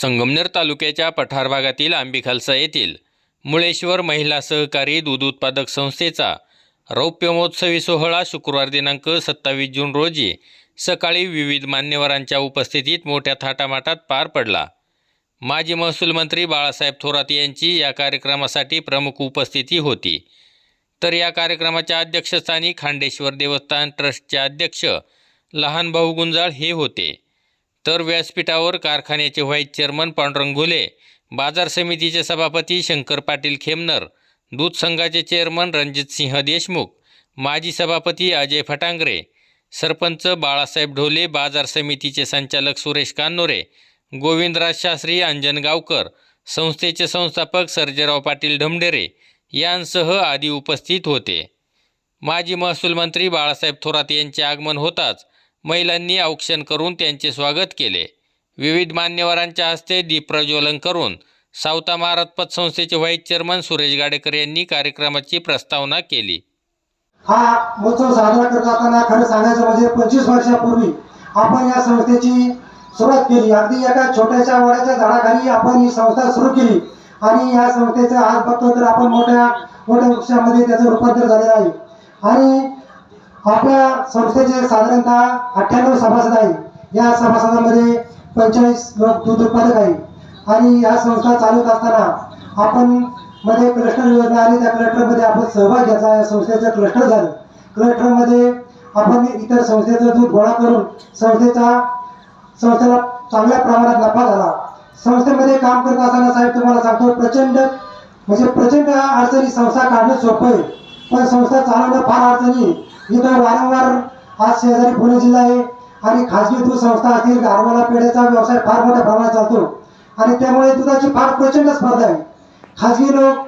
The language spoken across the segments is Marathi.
संगमनेर तालुक्याच्या पठार भागातील आंबिखालसा येथील मुळेश्वर महिला सहकारी दूध उत्पादक संस्थेचा रौप्य महोत्सवी सोहळा शुक्रवार दिनांक सत्तावीस जून रोजी सकाळी विविध मान्यवरांच्या उपस्थितीत मोठ्या थाटामाटात पार पडला. माजी महसूल मंत्री बाळासाहेब थोरात यांची या कार्यक्रमासाठी प्रमुख उपस्थिती होती. तर या कार्यक्रमाच्या अध्यक्षस्थानी खांडेश्वर देवस्थान ट्रस्टचे अध्यक्ष लहान भाऊ गुंजाळ हे होते. तर व्यासपीठावर कारखान्याचे व्हाईस चेअरमन पांडुरंग घुले बाजार समितीचे सभापती शंकर पाटील खेमनर दूध संघाचे चेअरमन रणजितसिंह देशमुख माजी सभापती अजय फटांगरे सरपंच बाळासाहेब ढोले बाजार समितीचे संचालक सुरेश कान्नोरे गोविंदराज शास्त्री अंजन गावकर संस्थेचे संस्थापक सर्जेराव पाटील ढमढेरे यांसह आदी उपस्थित होते. माजी महसूल मंत्री बाळासाहेब थोरात यांचे आगमन होताच महिलांनी औक्षण करून त्यांचे स्वागत केले. विविध मान्यवरांच्या हस्ते दीप प्रज्वलन करून सावता महाराज पतसंस्थेचे व्हाईस चेअरमन सुरेश गाडेकर यांनी कार्यक्रमाची प्रस्तावना केली. हा महोत्सव साजरा करत असताना खरं सांगायचं म्हणजे पंचवीस वर्षापूर्वी आपण या संस्थेची सुरुवात केली. अगदी एका छोट्याशा वड्याच्या झाडाखाली आपण ही संस्था सुरू केली. आणि या संस्थेचं आज बघतो तर आपण मोठ्या मोठ्या वृक्षामध्ये त्याचं रूपांतर झालेलं आहे. आणि आपल्या संस्थेचे साधारणतः अठ्ठ्याण्णव सभासद आहे या सभासदांमध्ये पंचेचाळीस लोक दूध उत्पादक आहे आणि या संस्था चालवत असताना आपण मध्ये क्लस्टर योजना आली त्या क्लस्टरमध्ये आपण सहभाग घ्यायचा या संस्थेचं क्लस्टर झालं. क्लस्टरमध्ये आपण इतर संस्थेचं दूध गोळा करून संस्थेचा संस्थेला चांगल्या प्रमाणात नफा झाला. संस्थेमध्ये काम करत असताना साहेब तुम्हाला सांगतो प्रचंड म्हणजे प्रचंड अडचणी संस्था काढणं सोपं आहे. पण संस्था चालवणं फार अडचणी आहे. इथं वारंवार आज शेजारी पुणे जिल्हा आहे आणि खाजगी दूध संस्था असतील गारवाला पेढ्याचा व्यवसाय फार मोठ्या प्रमाणात चालतो आणि त्यामुळे दुधाची फार प्रचंड स्पर्धा आहे खाजगी लोक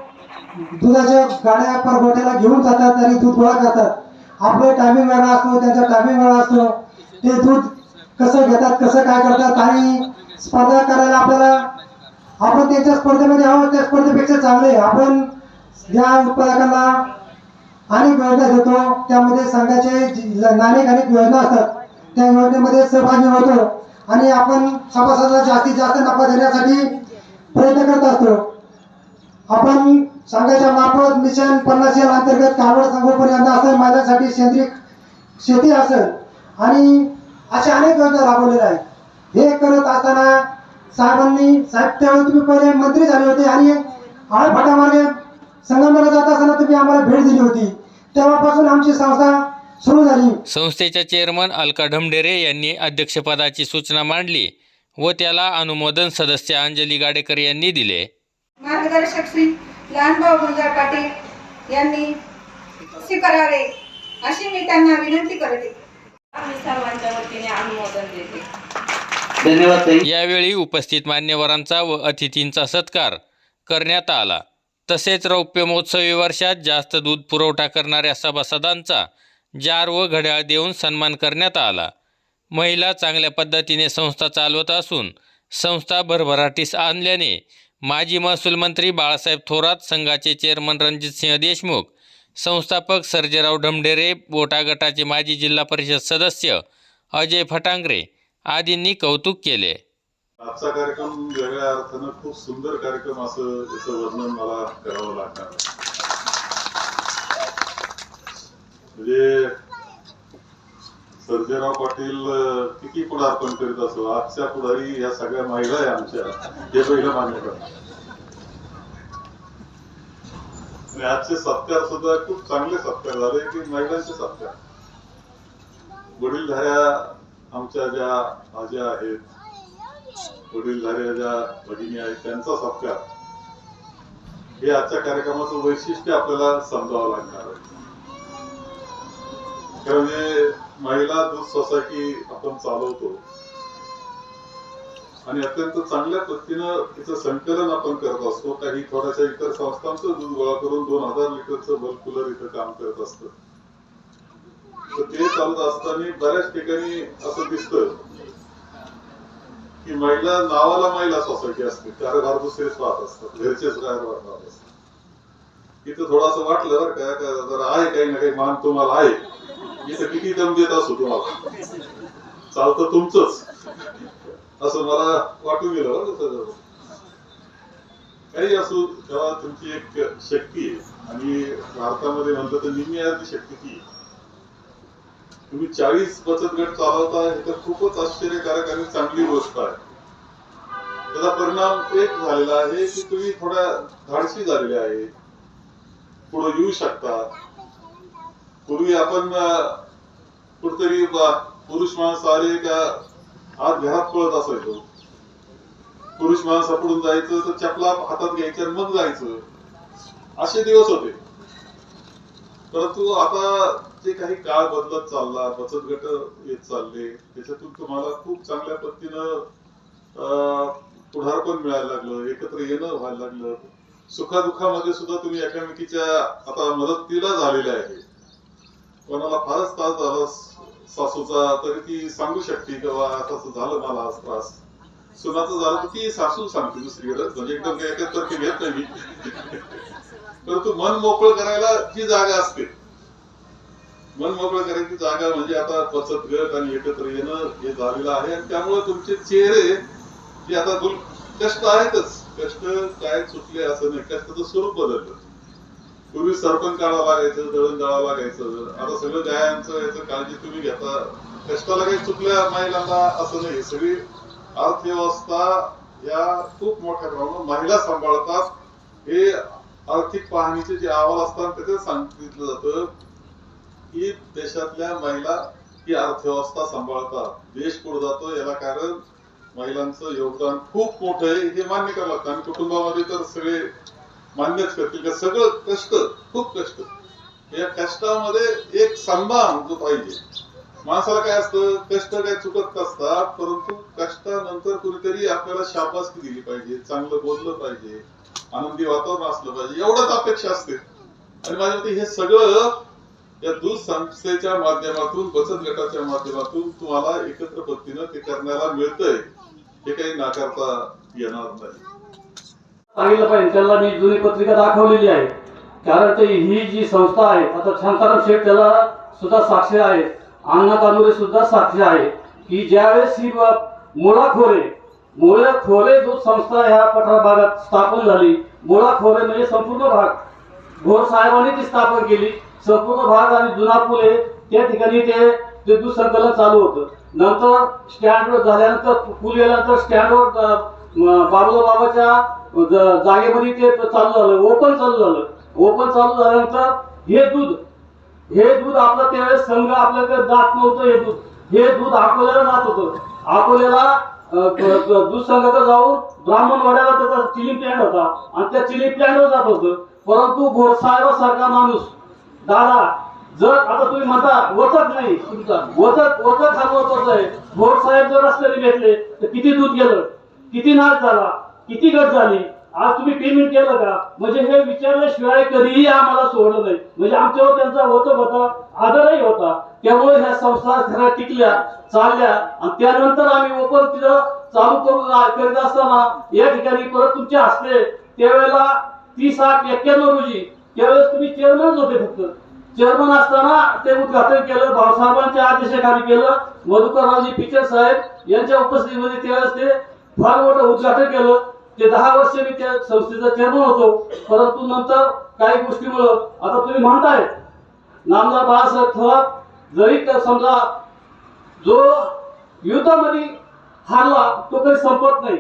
दुधाच्या गाड्या परगोट्याला घेऊन जातात आणि दूध गोळा करतात आपलं टायमिंग वेगळा असतो त्यांचा टायमिंग वेगळा असतो ते दूध कसं घेतात कसं काय करतात आणि स्पर्धा करायला आपल्याला आपण त्यांच्या स्पर्धेमध्ये आहोत त्या स्पर्धेपेक्षा चांगले आहे. आपण या उत्पादकांना अनेक योजना देतो त्यामध्ये संघाचे अनेक अनेक योजना असतात. त्या योजनेमध्ये सहभागी होतो. आणि आपण सभासदाला जास्तीत जास्त नफा देण्यासाठी प्रयत्न करत असतो. आपण संघाच्या मार्फत मिशन पन्नास या अंतर्गत कावड संगोपन यांना असेल माझ्यासाठी सेंद्रिय शेती असेल. आणि अशा अनेक योजना राबवलेल्या आहेत. हे करत असताना साहेबांनी साहेब त्यावेळी तुम्ही पहिले मंत्री झाले होते आणि आळफाटामार्गे संगमनेरला जात असताना तुम्ही आम्हाला भेट दिली होती. तेव्हापासून आमची संस्था सुरू झाली. संस्थेच्या चेअरमन अलका ढमढेरे यांनी अध्यक्षपदाची सूचना मांडली व त्याला अनुमोदन सदस्य अंजली गाडेकर यांनी दिले. मार्गदर्शक श्री लहानभाऊ गुंजार पाटील यांनी स्वीकारावे अशी मी त्यांना विनंती करते. आम्ही सर्वांच्या वतीने अनुमोदन देते. यावेळी उपस्थित मान्यवरांचा व अतिथींचा सत्कार करण्यात आला. तसेच रौप्य महोत्सवी वर्षात जास्त दूध पुरवठा करणाऱ्या सभासदांचा जार व घड्याळ देऊन सन्मान करण्यात आला. महिला चांगल्या पद्धतीने संस्था चालवत असून संस्था भरभराटीस आणल्याने माजी महसूल मंत्री बाळासाहेब थोरात संघाचे चेअरमन रणजितसिंह देशमुख संस्थापक सर्जेराव ढमढेरे बोटा गटाचे माजी जिल्हा परिषद सदस्य अजय फटांगरे आदींनी कौतुक केले. आजचा कार्यक्रम वेगळ्या अर्थानं खूप सुंदर कार्यक्रम असं याचं वर्णन मला करावं लागणार. म्हणजे सर्जेराव पाटील किती पुढारपण करीत असो आजच्या पुढारी या सगळ्या महिला आहे आमच्या हे पहिलं मान्य करणार आणि आजचे सत्कार सुद्धा खूप चांगले सत्कार झाले की महिलांचे सत्कार. वडीलधाऱ्या आमच्या ज्या आज्या आहेत वडीलधाऱ्या ज्या भगिनी आहेत त्यांचा सत्कार. हे आजच्या कार्यक्रमाचं वैशिष्ट्य आपल्याला समजावं लागणार आहे. कारण हे महिला दूध सोसायटी आपण चालवतो. आणि अत्यंत चांगल्या पद्धतीनं तिचं संकलन आपण करत असतो. काही थोड्याशा इतर संस्थांचं दूध गोळा करून दोन हजार लिटरचं बल्ब कूलर इथं काम करत असत. तर ते चालत असताना बऱ्याच ठिकाणी असं दिसतं की महिला नावाला महिला सोसायटी असते कारभार दुसरेच पाहत असतात घरचेच कारभार पाहत असतात. इथं थोडंसं वाटलं बरं का जरा आहे काही ना काही मान तुम्हाला आहे. इथं किती दम देत असू तुम्हाला? चालतं तुमचंच. असं मला वाटून गेलं बरं काही असू तेव्हा तुमची एक शक्ती आहे. आणि भारतामध्ये म्हणलं तर निम्मी शक्ती ती आहे. तुम्ही चाळीस बचत गट चालवता हे तर खूपच आश्चर्यकारक आणि चांगली गोष्ट आहे. त्याचा परिणाम एक झालेला आहे की तुम्ही थोड्या धाडशी झालेले आहे. पुढे येऊ शकता. पूर्वी आपण कुठतरी पुरुष माणसं आले का आत घरात पळत असायचो. पुरुष माणसापुढून जायचं तर चपला हातात घ्यायच्या आणि मग जायचं. असे दिवस होते. परंतु आता जे काही काळ बदलत चालला बचत गट येत चालले त्याच्यातून तुम्हाला खूप चांगल्या पद्धतीनं पुढार पुढारपण मिळायला लागलं एकत्र येणं व्हायला लागलं. सुखादुखामध्ये सुद्धा तुम्ही एकामेकीच्या आता मदतीला झालेल्या आहे. कोणाला फारच त्रास झाला सासूचा तरी ती सांगू शकते की बाबा असं झालं मला आज त्रास. सुनाचं झालं तर ती सासू सांगते दुसरीकडे म्हणजे एकदम काही एकतर्फी घेत नाही परंतु मन मोकळं करायला जी जागा असते मन मोकळं करायची जागा म्हणजे आता बचत गट आणि एकत्र येणं हे झालेलं आहे. आणि त्यामुळे तुमचे चेहरे जे आता दुल कष्ट आहेतच. कष्ट काय चुकले असं नाही. कष्टाचं स्वरूप बदललं. पूर्वी सरपण काढावं लागायचं दळण दळावं लागायचं. आता सगळं गायांचं याचं काळजी तुम्ही घेता. कष्टाला काही चुकल्या महिलांना असं नाही. सगळी अर्थव्यवस्था या खूप मोठ्या प्रमाणात महिला सांभाळतात. हे आर्थिक पाहणीचे जे अहवाल असतात त्याच्यात सांगितलं जातं. की देशातल्या महिला ही अर्थव्यवस्था सांभाळतात. देश पुढे जातो याला कारण महिलांचं योगदान खूप मोठं आहे. हे मान्य करावं लागतं. आणि कुटुंबामध्ये तर सगळे मान्यच करतील. का सगळं कष्ट खूप कष्ट. या कष्टामध्ये एक सन्मान जो पाहिजे. माणसाला काय असतं? कष्ट काय चुकत नसतात. परंतु कष्टानंतर कुणीतरी आपल्याला शाबासकी दिली पाहिजे. चांगलं बोललं पाहिजे. आनंदी वातावरण असलं पाहिजे. एवढंच अपेक्षा असते. आणि माझ्या मते हे सगळं या दूध संस्थेच्या माध्यमातून बचत गटाच्या माध्यमातून तुम्हाला एकत्र पद्धतीनं ते करण्याला मिळतंय. हे काही नाकारता येणार नाही. सांगितलं पाहिजे. त्याला मी जुनी पत्रिका दाखवलेली आहे. कारण ते ही जी संस्था आहे आता शांताराम शेठ त्याला सुद्धा साक्षी आहे. अण्णा कानुरे सुद्धा साक्षी आहे. की ज्यावेळेस ही मुळाखोरे मुळा खोरे मुळा खोरे दूध संस्था ह्या पठार भागात स्थापन झाली मुळा खोरे म्हणजे संपूर्ण भाग. घोर साहेबांनी ती स्थापन केली. संपूर्ण भाग आणि जुना पूल आहे त्या ठिकाणी ते ते दूध संकलन चालू होतं. नंतर स्टँडवर झाल्यानंतर पूल गेल्यानंतर स्टँडवर अं, म, बाबुला बाबाच्या जागेमध्ये ते चालू झालं ओपन चालू झालं. ओपन चालू झाल्यानंतर हे दूध हे दूध आपलं त्यावेळेस संघ आपल्याकडे जात नव्हतं हे दूध. हे दूध अकोल्याला जात होतं. अकोल्याला दूध संघाकडे जाऊन ब्राह्मणवाड्याला त्याचा चिली प्लॅन होता आणि त्या चिली प्लॅनवर जात होतं. परंतु सारखा माणूस दादा जर आता तुम्ही म्हणता वचत नाही. तुमचा वचक वचक हा महत्त्वाचा आहे. भोर साहेब जर रस्त्याने घेतले तर किती दूध गेलं? किती नाच झाला? किती गट झाली? आज तुम्ही पेमेंट केलं का? म्हणजे हे विचारल्याशिवाय कधीही आम्हाला सोडलं नाही. म्हणजे आमच्यावर त्यांचा वचक होता आदरही होता. त्यामुळे ह्या संस्था घरात टिकल्या चालल्या. आणि त्यानंतर आम्ही ओपन तिथं चालू करू करीत असताना या ठिकाणी परत तुमचे हस्ते त्यावेळेला तीस आठ एक्क्याण्णव रोजी त्यावेळेस तुम्ही चेअरमनच होते फक्त. चेअरमन असताना ते उद्घाटन केलं भाऊसाहेबांच्या आदेशाखाली केलं मधुकररावजी पिचर साहेब यांच्या उपस्थितीमध्ये त्यावेळेस ते फार मोठं उद्घाटन केलं. ते दहा वर्ष मी त्या संस्थेचा चेअरमन होतो. परंतु नंतर काही गोष्टीमुळं आता तुम्ही म्हणताय नामदार बाळासाहेब थोरात जरी तर समजा जो युद्धामध्ये हारला तो कधी संपत नाही.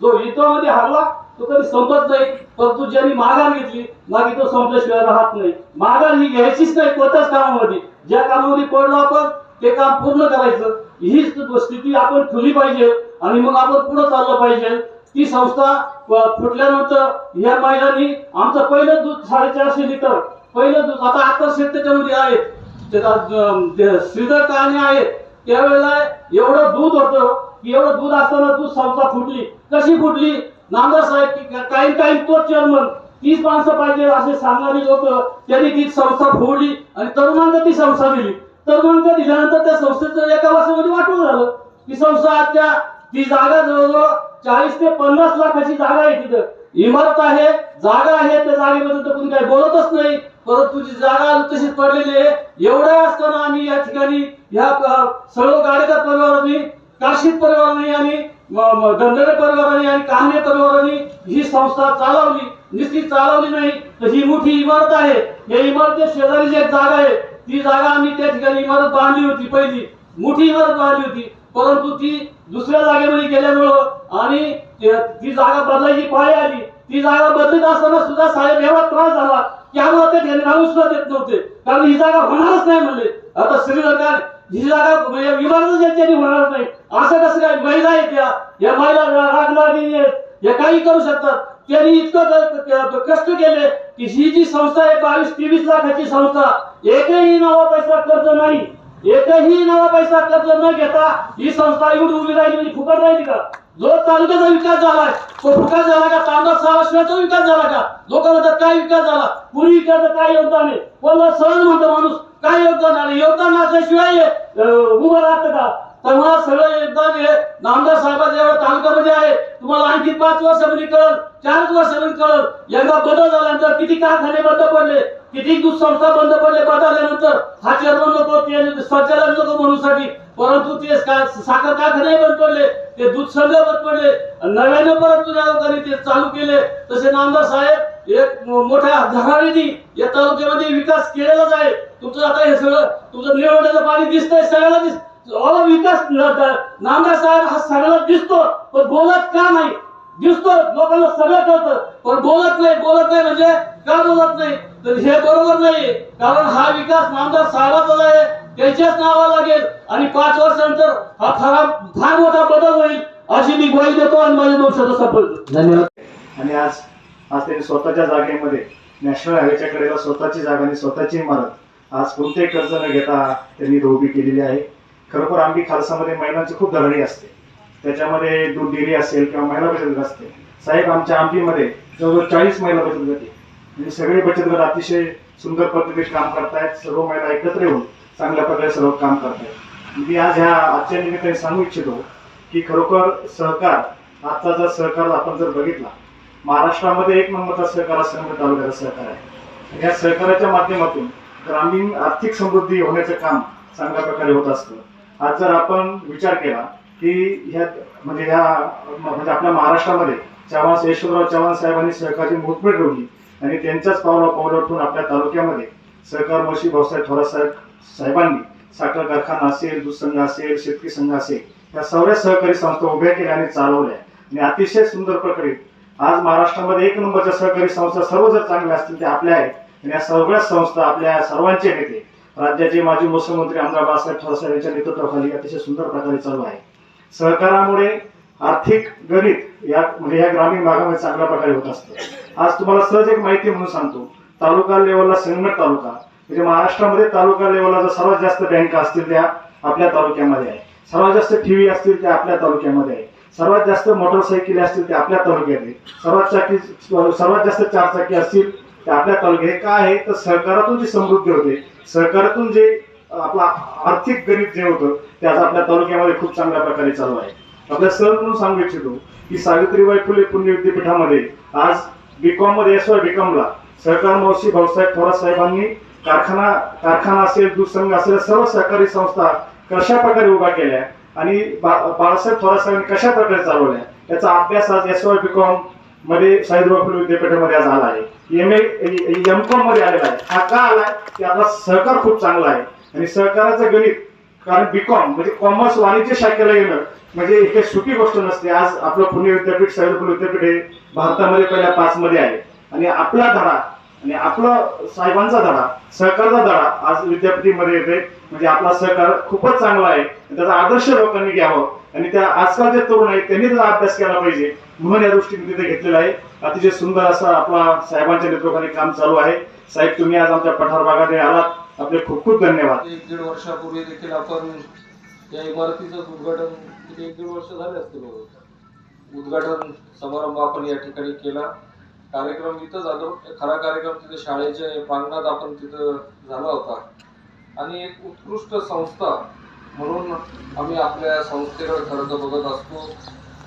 जो युद्धामध्ये हारला तो कधी संपत नाही परंतु ज्यांनी माघार घेतली मागे तो संपल्याशिवाय राहत नाही. माघार ही घ्यायचीच नाही कोणत्याच कामामध्ये. ज्या कामामध्ये पडलो आपण ते काम पूर्ण करायचं. हीच स्थिती आपण ठेवली पाहिजे आणि मग आपण पुढे चाललं पाहिजे. ती संस्था फुटल्यानंतर या महिलांनी आमचं पहिलं दूध साडेचारशे लिटर पहिलं दूध आता आता शेत त्याच्यामध्ये आहे. त्याचा श्रीधर काने आहेत. त्यावेळेला एवढं दूध होतं की एवढं दूध असताना दूध संस्था फुटली. कशी फुटली? नामदार साहेब की काही काही तो चेअरमन तीच माणसं पाहिजे असे सांगणारी लोक त्यांनी ती संस्था फोडली आणि तरुणांना ती संस्था दिली. तरुणांना दिल्यानंतर त्या संस्थेचं एका वर्षामध्ये वाटून झालं. ती संस्था आज त्या ती जागा जवळजवळ चाळीस ते पन्नास लाखाची जागा आहे तिथं. इमारत आहे जागा आहे त्या जागेबद्दल तर कोणी काही बोलतच नाही. परंतु जी जागा तशीच पडलेली आहे. एवढ्या असताना आम्ही या ठिकाणी ह्या अ, सर्व गाडेकर परिवारांनी काशीद परिवारांनी आणि म- परिवाराने आणि कामणे परिवाराने ही संस्था चालवली. नुसती चालवली नाही तर ही मोठी इमारत आहे. या इमारतीच्या शेजारी जी जागा आहे ती जागा आम्ही त्या ठिकाणी इमारत बांधली होती पहिली. मोठी इमारत बांधली होती. परंतु ती दुसऱ्या जागेमध्ये गेल्यामुळं आणि ती जागा बदलायची पाळी आली. ती जागा बदलत असताना सुद्धा साहेब एवढा त्रास झाला की आम्हाला त्या ठिकाणी राहू सुद्धा देत नव्हते. कारण ही जागा होणारच नाही म्हणले. आता श्रीलंका ही जागा म्हणजे ज्यांच्यानी होणार नाही. असं कसं काय? महिला आहेत त्या. या महिला रागलाडी आहेत. या काही करू शकतात. त्यांनी इतकं कष्ट केले की ही जी संस्था आहे बावीस तेवीस लाखाची संस्था एकही नवा पैसा कर्ज नाही. एकही नवा पैसा कर्ज न घेता ही संस्था एवढी उभी राहिली म्हणजे फुकट राहिली का? जो तालुक्याचा विकास झालाय तो फुकट झाला का? तांबा सहाशेचा विकास झाला का? लोकांचा काय विकास झाला? पूर्वी विकास काय योगदान आहे? कोणाला सहज म्हणतो माणूस? काय योगदान आलं योगदान असल्याशिवाय अं, उभं राहतं का? तेव्हा सगळं योगदान हे नामदार साहेबांच्या एवढ्या तालुक्यामध्ये आहे. तुम्हाला आणखी पाच वर्षामध्ये कळल चारच वर्षामध्ये कळल. एकदा बदल झाल्यानंतर किती कारखाने बंद पडले किती दूध संस्था बंद पडले बदलल्यानंतर हा चेअरमन नको ते संचालक नको म्हणूसाठी परंतु ते साखर कारखाने बंद पडले ते दूध संघ बंद पडले आणि नव्याने परत तुझ्या लोकांनी ते चालू केले. तसे नामदार साहेब एक मोठ्या धडाडीने या तालुक्यामध्ये विकास केलेलाच आहे. तुमचं आता हे सगळं तुमचं निवडण्याचं पाणी दिसतंय सगळ्याला दिस विकास न- नामदार साहेब हा सगळा दिसतो पण बोलत का नाही? दिसतो लोकांना सगळं कळतं. पण बोलत नाही बोलत नाही म्हणजे का बोलत नाही? तर हे बरोबर नाही कारण हा विकास नामदार साहेबाचाच आहे त्यांच्याच नावाला लागेल. आणि पाच वर्षानंतर हा फार फार मोठा बदल होईल अशी मी ग्वाही देतो आणि माझ्या दोन शब्द संपवतो. धन्यवाद. आणि आज आज त्यांनी स्वतःच्या जागेमध्ये नॅशनल हायवेच्या कडेला स्वतःची जागा आणि स्वतःची इमारत आज कोणतेही कर्ज न घेता त्यांनी उभी केलेली आहे. खरोखर आंबी खालसामध्ये महिलांची खूप धरणी असते. त्याच्यामध्ये दूध डेअरी असेल किंवा महिला बचत गट असते. साहेब आमच्या आंबीमध्ये जवळजवळ चाळीस महिला बचत गट आहे म्हणजे सगळे बचत गट अतिशय सुंदर पद्धतीने काम करतायत. सर्व महिला एकत्र येऊन चांगल्या प्रकारे सर्व काम करतायत. मी आज ह्या आजच्या निमित्ताने सांगू इच्छितो की खरोखर सहकार आजचा जर सहकार आपण जर बघितला महाराष्ट्रामध्ये एक नंबरचा सहकार हा संघ तालुक्याचा सहकार आहे. या सहकाराच्या माध्यमातून ग्रामीण आर्थिक समृद्धी होण्याचं काम चांगल्या प्रकारे होत असतं. आज जर आपण विचार केला की ह्या म्हणजे ह्या म्हणजे आपल्या महाराष्ट्रामध्ये चव्हाण यशवंतराव चव्हाण साहेबांनी सहकारची मुहूर्तमेढ रोवली आणि त्यांच्याच पावला पावलं उठून आपल्या तालुक्यामध्ये सहकार मशी भाऊसाहेब थोरात साहेब साहेबांनी साखर कारखाना असेल दूध संघ असेल शेतकरी संघ असेल या सर्व सहकारी संस्था उभ्या केल्या आणि चालवल्या. आणि अतिशय सुंदर प्रकारे आज महाराष्ट्रामध्ये एक नंबरच्या सहकारी संस्था सर्व जर चांगल्या असतील त्या आपल्या आहेत. आणि या सगळ्या संस्था आपल्या सर्वांचे नेते राज्याचे माजी मुख्यमंत्री आमदार बाळासाहेब ठाकरे यांच्या नेतृत्वाखाली अतिशय सुंदर प्रकारे चालू आहे. सहकारामुळे आर्थिक गणित या म्हणजे या ग्रामीण भागामध्ये चांगल्या प्रकारे होत असतं. आज तुम्हाला सहज एक माहिती म्हणून सांगतो. तालुका लेवलला संगमेट तालुका. म्हणजे महाराष्ट्रामध्ये तालुका लेवलला जर सर्वात जास्त बँका असतील त्या आपल्या तालुक्यामध्ये आहे. सर्वात जास्त टीव्ही असतील त्या आपल्या तालुक्यामध्ये आहे. सर्वात जास्त मोटरसायकल असतील त्या आपल्या तालुक्यात आहे. सर्वात चाकी सर्वात जास्त चारचाकी असतील त्या आपल्या तालुक्यात हे काय आहे? तर सहकारातून जी समृद्धी होते सहकारातून जे आपला आर्थिक गणित जे होतं ते आज आपल्या तालुक्यामध्ये खूप चांगल्या प्रकारे चालू आहे. आपल्या सहज म्हणून सांगू इच्छितो की सावित्रीबाई फुले पुण्य विद्यापीठामध्ये आज बीकॉममध्ये एस वाय बीकॉमला सहकार मावशी भाऊसाहेब थोरात साहेबांनी कारखाना कारखाना असेल दूधसंघ असेल सर्व सहकारी संस्था कशा प्रकारे उभ्या केल्या आणि बाळासाहेब थोरात साहेबांनी कशा प्रकारे चालवल्या याचा अभ्यास आज एस वाय बीकॉममध्ये सावित्रीबाई फुले विद्यापीठामध्ये आज आला आहे. एम ए एम कॉममध्ये आलेला आहे. हा का आलाय? की आपला सहकार खूप चांगला आहे. आणि सहकाराचं गणित कारण बीकॉम म्हणजे कॉमर्स वाणिज्य शाखेला येणं म्हणजे इथे सुखी सुटी गोष्ट नसते. आज आपलं पुणे विद्यापीठ सावित्रीबाई विद्यापीठ हे भारतामध्ये पहिल्या पाच मध्ये आहे. आणि आपला धडा आणि आपला साहेबांचा धडा सहकारचा धडा आज विद्यापीठमध्ये येते म्हणजे आपला सहकार खूपच चांगला आहे. त्याचा आदर्श लोकांनी घ्यावं. आणि त्या आजकाल जे तरुण आहेत त्यांनी त्याचा अभ्यास केला पाहिजे. म्हणून या दृष्टीने तिथे घेतलेला आहे. अतिशय सुंदर असा आपला साहेबांच्या नेतृत्वाखाली काम चालू आहे. साहेब तुम्ही आज आमच्या पठार भागात आलात. आपले खूप खूप धन्यवाद. एक दीड वर्षापूर्वी देखील आपण या इमारतीचं उद्घाटन एक दीड वर्ष झाले असतील उद्घाटन समारंभ आपण या ठिकाणी केला. कार्यक्रम इथं झालो खरा कार्यक्रम तिथे शाळेच्या प्रांगणात आपण तिथं झाला होता. आणि एक उत्कृष्ट संस्था म्हणून आम्ही आपल्या संस्थेकडे खरं तर बघत असतो.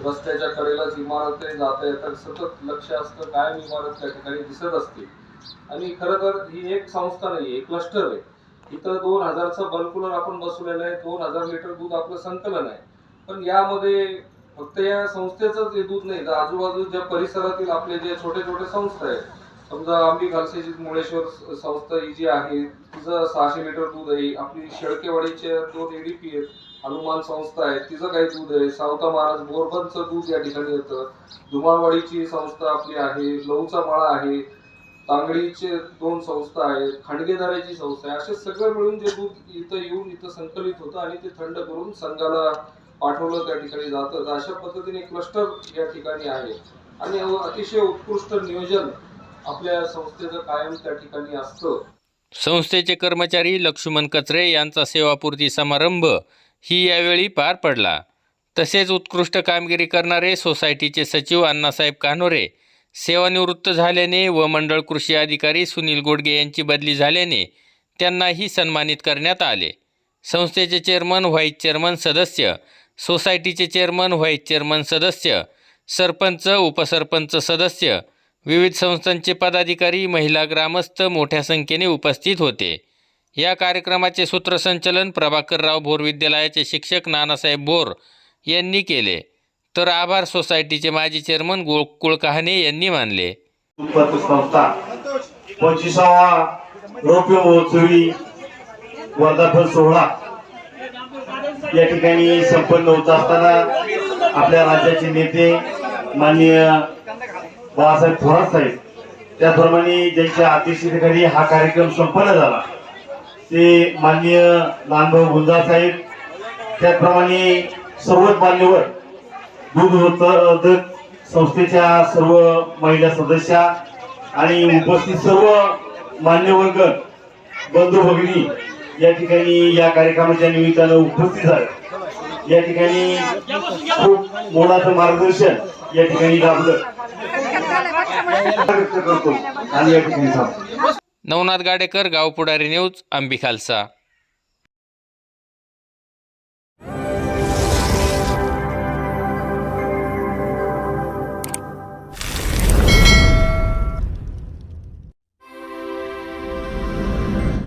रस्त्याच्या कडेलाच इमारत आहे जाता येतात सतत लक्ष असतं कायम इमारत त्या ठिकाणी दिसत असते. आणि खरं तर ही एक संस्था नाही एक क्लस्टर आहे. इथं दोन हजारचा बल्ब कूलर आपण बसवलेलं आहे दोन हजार लिटर दूध आपलं संकलन आहे. पण यामध्ये फक्त या संस्थेचंच दूध नाही तर आजूबाजूच्या परिसरातील आपले जे छोटे छोटे संस्था आहेत समजा आंबी घालसेची मुळेश्वर संस्था ही जी आहे तिचं सहाशे लिटर दूध आहे आपली शेळकेवाडीचे दोन एडीपी आहेत हनुमान संस्था आहे तिचं काही दूध आहे. सावता महाराज बोरबनचं दूध या ठिकाणी येतं धुमाळवाडीची संस्था आपली आहे लहूचा माळा आहे तांगडीचे दोन संस्था आहेत खांडगेदाराची संस्था आहे. असे सगळं मिळून जे दूध इथं येऊन इथं संकलित होतं आणि ते थंड करून संघाला पाठवलं त्या ठिकाणी जातं. अशा पद्धतीने क्लस्टर या ठिकाणी आहे. आणि अतिशय उत्कृष्ट नियोजन आपल्या संस्थेचं कायम त्या ठिकाणी असतं. संस्थेचे कर्मचारी लक्ष्मण कचरे यांचा सेवापूर्ती समारंभ ही यावेळी पार पडला. तसेच उत्कृष्ट कामगिरी करणारे सोसायटीचे सचिव अण्णासाहेब कानोरे सेवानिवृत्त झाल्याने व मंडळ कृषी अधिकारी सुनील गोडगे यांची बदली झाल्याने त्यांनाही सन्मानित करण्यात आले. संस्थेचे चेअरमन व्हाईस चेअरमन सदस्य सोसायटीचे चेअरमन व्हाईस चेअरमन सदस्य सरपंच उपसरपंच सदस्य विविध संस्थांचे पदाधिकारी महिला ग्रामस्थ मोठ्या संख्येने उपस्थित होते. या कार्यक्रमाचे सूत्रसंचलन प्रभाकरराव भोर विद्यालयाचे शिक्षक नानासाहेब भोर यांनी केले. तर आभार सोसायटीचे माजी चेअरमन गोकुळ कहाणे यांनी मानले. संस्था पंचवीसावा रौप्य महोत्सवी वर्धापन सोहळा. या ठिकाणी संपन्न होत असताना आपल्या राज्याचे नेते माननीय बाळासाहेब थोरात साहेब त्याप्रमाणे ज्यांच्या अध्यक्षतेखाली हा कार्यक्रम संपन्न झाला. ते माननीय नानभाऊ गुंजा साहेब त्याचप्रमाणे सर्वच मान्यवर दूध उत्पादक संस्थेच्या सर्व महिला सदस्या आणि उपस्थित सर्व मान्यवर्ग बंधू भगिनी या ठिकाणी या कार्यक्रमाच्या निमित्तानं उपस्थित झाले या ठिकाणी खूप मोलाचं मार्गदर्शन या ठिकाणी लाभलं व्यक्त करतो आणि या ठिकाणी. नवनाथ गाडेकर गावपुढारी न्यूज आंबी खालसा